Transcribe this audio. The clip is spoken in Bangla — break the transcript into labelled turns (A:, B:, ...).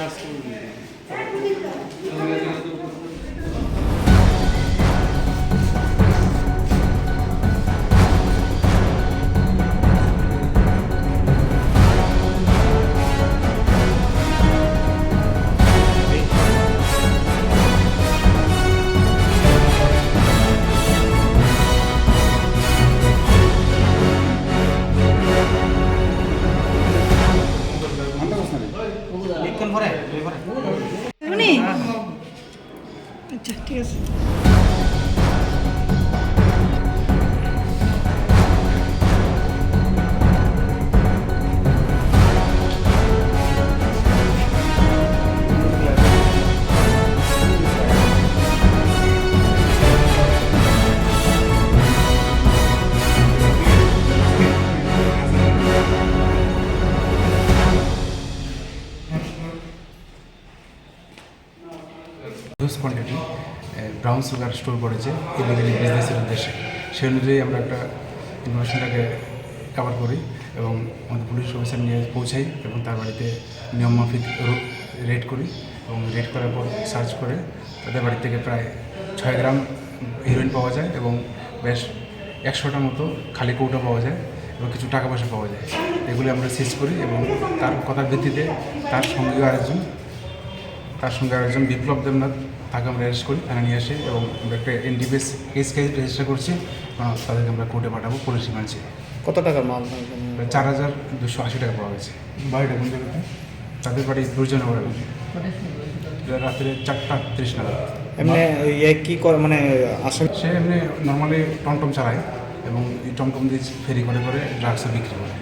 A: disgusting. আচ্ছা ঠিক আছে।
B: Huge quantity brown sugar store করেছে ইলিগালি বিজনেসের উদ্দেশ্যে। সেই অনুযায়ী আমরা একটা ইনফরমেশনটাকে কভার করি এবং আমাদের পুলিশ অফিসার নিয়ে পৌঁছাই এবং তার বাড়িতে নিয়ম মাফিক রেড করি এবং রেড করার পর সার্চ করে তাদের বাড়ি থেকে প্রায় ছয় গ্রাম হিরোইন পাওয়া যায় এবং বেশ একশোটা মতো খালি কৌটা পাওয়া যায় এবং কিছু টাকা পয়সা পাওয়া যায়। এগুলি আমরা সিজ করি এবং তার কথার ভিত্তিতে তার সঙ্গে আরেকজন তার সঙ্গে আরেকজন বিপ্লব দেবনাথ তাকে আমরা অ্যারেস্ট করি থানা নিয়ে আসি এবং আমরা একটা এনডিপিএস কেস কেস রেজিস্টার করছি। তাদেরকে আমরা কোর্টে পাঠাবো পুলিশ রিমান্ডে
C: কত টাকার মাল
B: চার হাজার দুশো আশি টাকা পাওয়া গেছে। বাড়িটা কোন জায়গাতে তাদের বাড়ি দুর্জনগর রাত্রে চারটা তিরিশ নাগাদ।
C: এমনি ইয়ে কি করে মানে আসলে
B: সে এমনি নর্মালি টমটম চালায় এবং এই টমটম দিয়ে ফেরি করে করে ড্রাগসও বিক্রি করে।